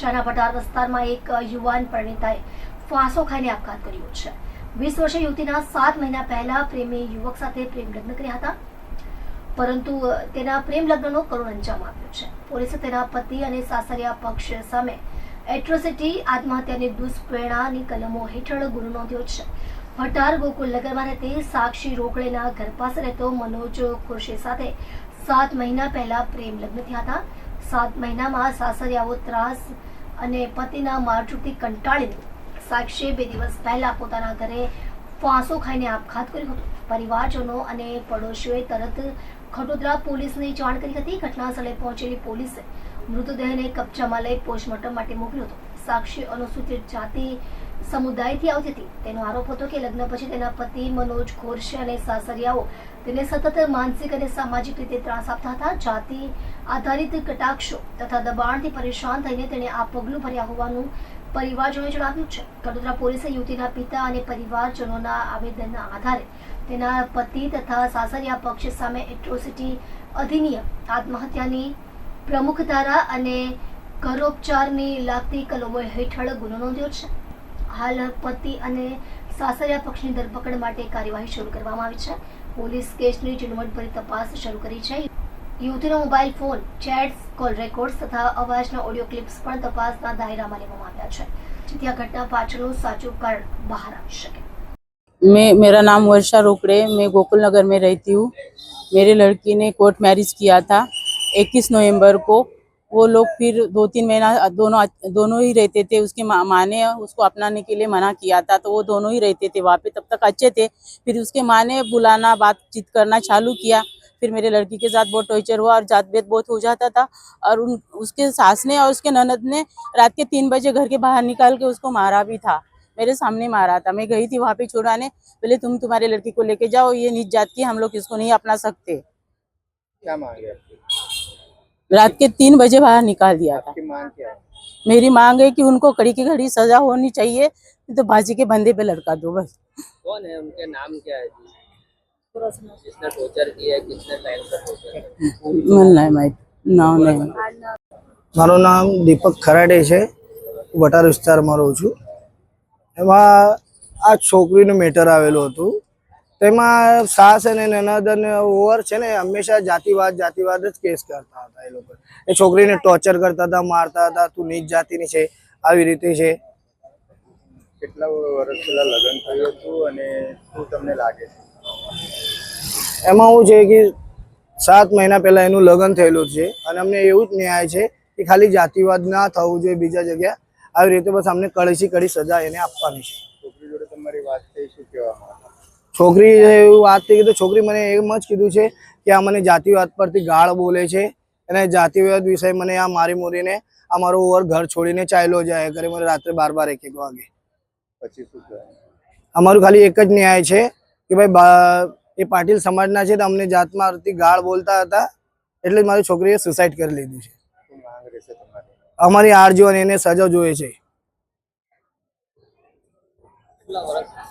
શહેરના ભટાર વિસ્તારમાં એક યુવાન પરિણીતાએ ફાંસો ખાઈને આપઘાત કર્યો છે. વીસ વર્ષે યુવતીના સાત મહિના પહેલા પ્રેમી યુવક સાથે પ્રેમ લગ્ન કર્યા હતા. પરંતુ તેના પ્રેમ લગ્નનો કરુણ અંજામ આપ્યો છે. પોલીસે તેના પતિ અને સાસરિયા પક્ષ સામે એટ્રોસિટી, આત્મહત્યાની દુષ્પ્રેરણાની કલમો હેઠળ ગુનો નોંધ્યો છે. ભટાર ગોકુલ નગરમાં રહેતી સાક્ષી રોકડેના ઘર પાસે રહેતો મનોજ ખુરશી સાથે સાત મહિના પહેલા પ્રેમ લગ્ન થયા હતા. સાત મહિનામાં સાસરિયાઓ ત્રાસ અને પતિના મારઝૂડથી કંટાળીને સાક્ષીએ બે દિવસ પહેલા પોતાના ઘરે ફાંસો ખાઈને આપઘાત કર્યો હતો. પરિવારજનો અને પડોશીઓએ તરત ખટોદરા પોલીસને જાણ કરી હતી. ઘટના સ્થળે પહોંચેલી પોલીસે મૃતદેહને કબજામાં લઈ પોસ્ટમોર્ટમ માટે મોકલ્યો હતો. સાક્ષી અનુસૂચિત જાતિ સમુદાયથી આવતી હતી. તેનો આરોપ હતો કે લગ્ન પછી તેના પતિ મનોજ ખોરશે અને સાસરિયાઓ તેને સતત માનસિક અને સામાજિક રીતે ત્રાસ આપતા હતા. જાતિ આધારિત કટાક્ષો તથા દબાણથી પરેશાન થઈને તેણે આ પગલું ભર્યા હોવાનું પરિવારજનોએ જણાવ્યું છે. કડોદરા પોલીસે યુવતીના પિતા અને પરિવારજનોના આવેદનના આધારે તેના પતિ તથા સાસરિયા પક્ષ સામે એટ્રોસિટી અધિનિયમ, આત્મહત્યાની પ્રમુખ ધારા અને કરોપચારની લાગતી કલમો હેઠળ ગુનો નોંધ્યો છે. હાલ પતિ અને સાસરિયા પક્ષની ધરપકડ માટે કાર્યવાહી શરૂ કરવામાં આવી છે પોલીસ કેસની ઝીણવટભરી તપાસ શરૂ કરી છે યુવતીનો mobile phone chats call records તથા અવાજના ઓડિયો ક્લિપ્સ પણ તપાસના દાયરામાં લેવામાં આવ્યા છે જેથી આ ઘટના પાછળનું સાચું કારણ બહાર આવી શકે मैं मेरा नाम वर्षा रोकड़े मैं गोकुल नगर में रहती हूँ मेरे लड़की ने कोर्ट मैरिज किया था 21 नवंबर को वो लोग फिर दो तीन महीना, दोनों दोनों ही रहते थे, उसकी माँ माँ ने उसको अपनाने के लिए मना किया था तो वो दोनों ही रहते थे वहाँ पे, तब तक अच्छे थे। फिर उसके माँ ने बुलाना, बातचीत करना चालू किया। फिर मेरे लड़की के साथ बहुत टॉर्चर हुआ और जात भेद बहुत हो जाता था और उन, उसके सास ने और उसके ननद ने रात के तीन बजे घर के बाहर निकाल के उसको मारा भी था। मेरे सामने मारा था। मैं गई थी वहाँ पे छुड़ाने, बोले, तुम तुम्हारे लड़की को लेके जाओ, ये नीच जात की, हम लोग इसको नहीं अपना सकते। क्या मांगे रात के तीन बजे बाहर निकाल दिया था आपकी मांग क्या है मेरी मांग है कि उनको कड़ी की घड़ी सजा होनी चाहिए नहीं तो बाजी के बंदे पे लड़का दो बस कौन है उनके नाम क्या है जी जिसने टॉर्चर किया है कितने टाइम का टॉर्चर मन नहीं माहित नाव नहीं મારું નામ દીપક ખરાડે છે હું વટાર વિસ્તારમાં રહું છું એમાં આ છોકરીનું મેટર આવેલું હતું તેમાં સાસ અને નનદ અને ઓવર છે ને હંમેશા જાતિવાદ જાતિવાદ જ કેસ કરતા હતા એ લોકો. એ છોકરીને ટોર્ચર કરતા હતા મારતા હતા તું નીચ જાતિની છે આવી રીતે છે. કેટલા વર્ષ પહેલા લગ્ન થયું હતું અને શું તમને લાગે છે? એમાં હું છે કે સાત મહિના પહેલા એનું લગ્ન થયેલું છે અને અમને એવું જ ન્યાય છે કે ખાલી જાતિવાદ ના થવું જોઈએ બીજા જગ્યા. આવી રીતે બસ અમને કડેથી કડી સજા એને આપવાની છે. છોકરી જોડે તમારી વાત થઈ શું કહેવા માંગો છોકરી એવું વાત થઈ તો છોકરી મને એમ જ કીધું છે કે આ મને જાતિવાદ પરથી ગાળ બોલે છે અને જાતિવાદ વિષય મને આ મારી મોરીને આ મારો ઓવર ઘર છોડીને ચાલ્યો જાય કરે મને રાત્રે બાર બાર એક એક વાગે. પછી શું અમારું ખાલી એક જ ન્યાય છે કે ભાઈ બા- એ પાટીલ સમાજના છે તો અમને જાતમાંથી ગાળ બોલતા હતા એટલે જ મારી છોકરીએ સુસાઇડ કરી લીધું છે. અમારી આરજીઓ અને એને સજા જોઈએ છે.